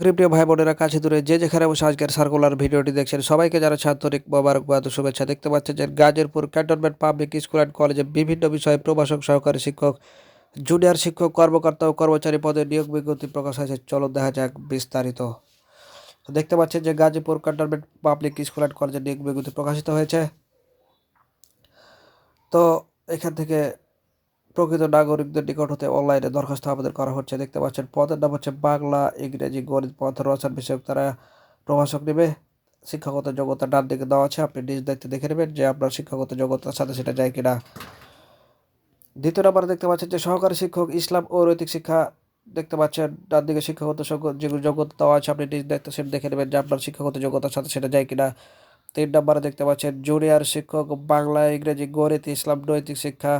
প্রিয় ভাই বোনেরা, কাছে দূরে যে যেখানে বসে আজকের সার্কুলার ভিডিওটি দেখছেন, সবাইকে যারা ছাত্রিক মোবারকবাদ শুভেচ্ছা। দেখতে পাচ্ছেন যে Gazipur cantonment public school and কলেজে বিভিন্ন বিষয়ে প্রভাষক, সহকারী শিক্ষক জুনিয়র শিক্ষক, কর্মকর্তা ও কর্মচারী পদে নিয়োগ বিজ্ঞপ্তি প্রকাশ হয়েছে। চলো দেখা যাক বিস্তারিত। দেখতে পাচ্ছেন যে Gazipur cantonment public school and কলেজে নিয়োগ বিজ্ঞপ্তি প্রকাশিত হয়েছে। তো এখান থেকে প্রকৃত নাগরিকদের নিকট হতে অনলাইনে দরখাস্ত আবেদন করা হচ্ছে। দেখতে পাচ্ছেন, পদের নাম হচ্ছে বাংলা ইংরেজি গণিত পথ রচনা বিষয়ক তারা প্রভাষক নেবে। শিক্ষাগত যোগ্যতা ডান দিকে দেওয়া আছে। আপনি নিজ দায়িত্বে দেখে নেবেন যে আপনার শিক্ষাগত যোগ্যতার সাথে সেটা যায় কিনা। দ্বিতীয় নম্বরে দেখতে পাচ্ছেন যে সহকারী শিক্ষক ইসলাম ও নৈতিক শিক্ষা। দেখতে পাচ্ছেন, ডান দিকে শিক্ষাগত যেগুলো যোগ্যতা দেওয়া আছে। আপনি নিজ দায়িত্ব সেটা দেখে নেবেন যে আপনার শিক্ষাগত যোগ্যতার সাথে সেটা যায় কিনা। তিন নম্বরে দেখতে পাচ্ছেন জুনিয়র শিক্ষক, বাংলা, ইংরেজি, গণিত, ইসলাম, নৈতিক শিক্ষা,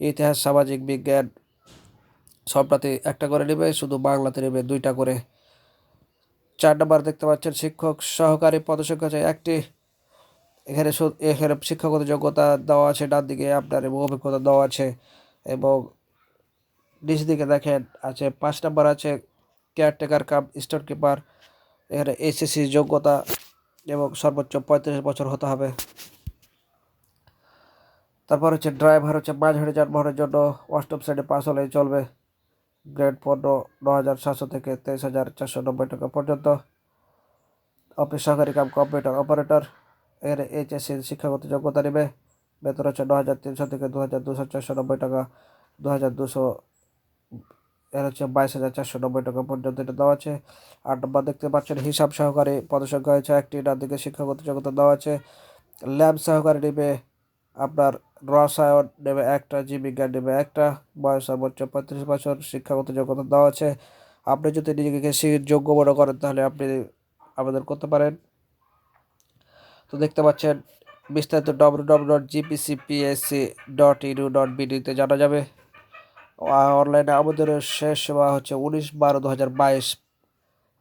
ইতিহাস, সামাজিক বিজ্ঞান। সবটাতে একটা করে নেবে, শুধু বাংলাতে নেবে দুইটা করে। চার নম্বর দেখতে পাচ্ছেন শিক্ষক সহকারী পদসংখ্যা আছে একটি। এখানে এখানে শিক্ষাগত যোগ্যতা দেওয়া আছে, ডান দিকে আপনার এবং অভিজ্ঞতা দেওয়া আছে এবং নিচ দিকে দেখেন আছে পাঁচ নম্বর আছে কেয়ারটেকার কাম স্টোর কিপার এখানে এসএসসি যোগ্যতা এবং সর্বোচ্চ পঁয়ত্রিশ বছর হতে হবে। তারপর হচ্ছে ড্রাইভার হচ্ছে মাঝারি যানবাহনের জন্য অষ্টম শ্রেণি পাস হলেই চলবে। গ্রেড পনেরো ন হাজার সাতশো থেকে তেইশ হাজার চারশো নব্বই টাকা পর্যন্ত। অফিস সহকারী কাম কম্পিউটার অপারেটর, এর এইচএসসি শিক্ষাগত যোগ্যতা নেবে। বেতন হচ্ছে ন হাজার তিনশো থেকে দু হাজার দুশো চারশো নব্বই টাকা, দু হাজার দুশো এর হচ্ছে বাইশ হাজার চারশো নব্বই টাকা পর্যন্ত এটা দেওয়া আছে। আট নম্বর দেখতে পাচ্ছেন, হিসাব সহকারে পদসংখ্যা হয়েছে একটি, ডান দিকে শিক্ষাগত যোগ্যতা দেওয়া আছে। ল্যাব সহকারে নেবে আপনার রসায়ন, নেবে একটা, জীববিজ্ঞান নেবে একটা, বয়স সর্বোচ্চ পঁয়ত্রিশ বছর, শিক্ষাগত যোগ্যতা দেওয়া আছে। আপনি যদি নিজেকে যোগ্য মনে করেন, তাহলে আপনি আবেদন করতে পারেন। তো দেখতে পাচ্ছেন, বিস্তারিত W W dot GPCPSC dot U dot বিডিতে জানা যাবে। অনলাইনে আবেদনের শেষ সেবা হচ্ছে উনিশ বারো দু হাজার বাইশ।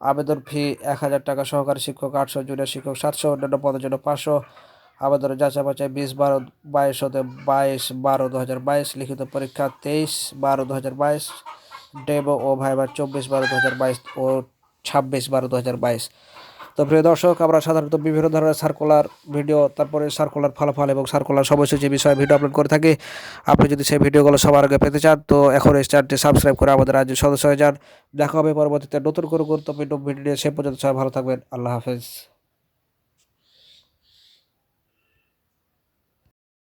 আবেদন ফি এক হাজার টাকা সহকারী শিক্ষক, আটশো জুনিয়র শিক্ষক, সাতশো অন্যান্য পদের জন্য পাঁচশো। আবেদনের যাচাই বাছাই বিশ বারো বাইশ হতে বাইশ বারো দু হাজার বাইশ। লিখিত পরীক্ষা তেইশ বারো দু হাজার বাইশ। ডেমো ও ভাইবার চব্বিশ বারো দু হাজার বাইশ ও ছাব্বিশ বারো দু হাজার বাইশ। তো প্রিয় দর্শক, আমরা সাধারণত বিভিন্ন ধরনের সার্কুলার ভিডিও তারপরে সার্কুলার ফলাফল এবং সার্কুলার সময়সূচি বিষয়ে ভিডিও আপলোড করে থাকি, আপনি যদি সেই ভিডিওগুলো সবার আগে পেতে চান, তো এখন এই চ্যানেলটি সাবস্ক্রাইব করে আমাদের রাজ্যের সদস্য হয়ে যান। দেখা হবে পরবর্তীতে নতুন করে গুরুত্বপূর্ণ ভিডিও নিয়ে, সে পর্যন্ত সবাই ভালো থাকবেন। আল্লাহ হাফেজ।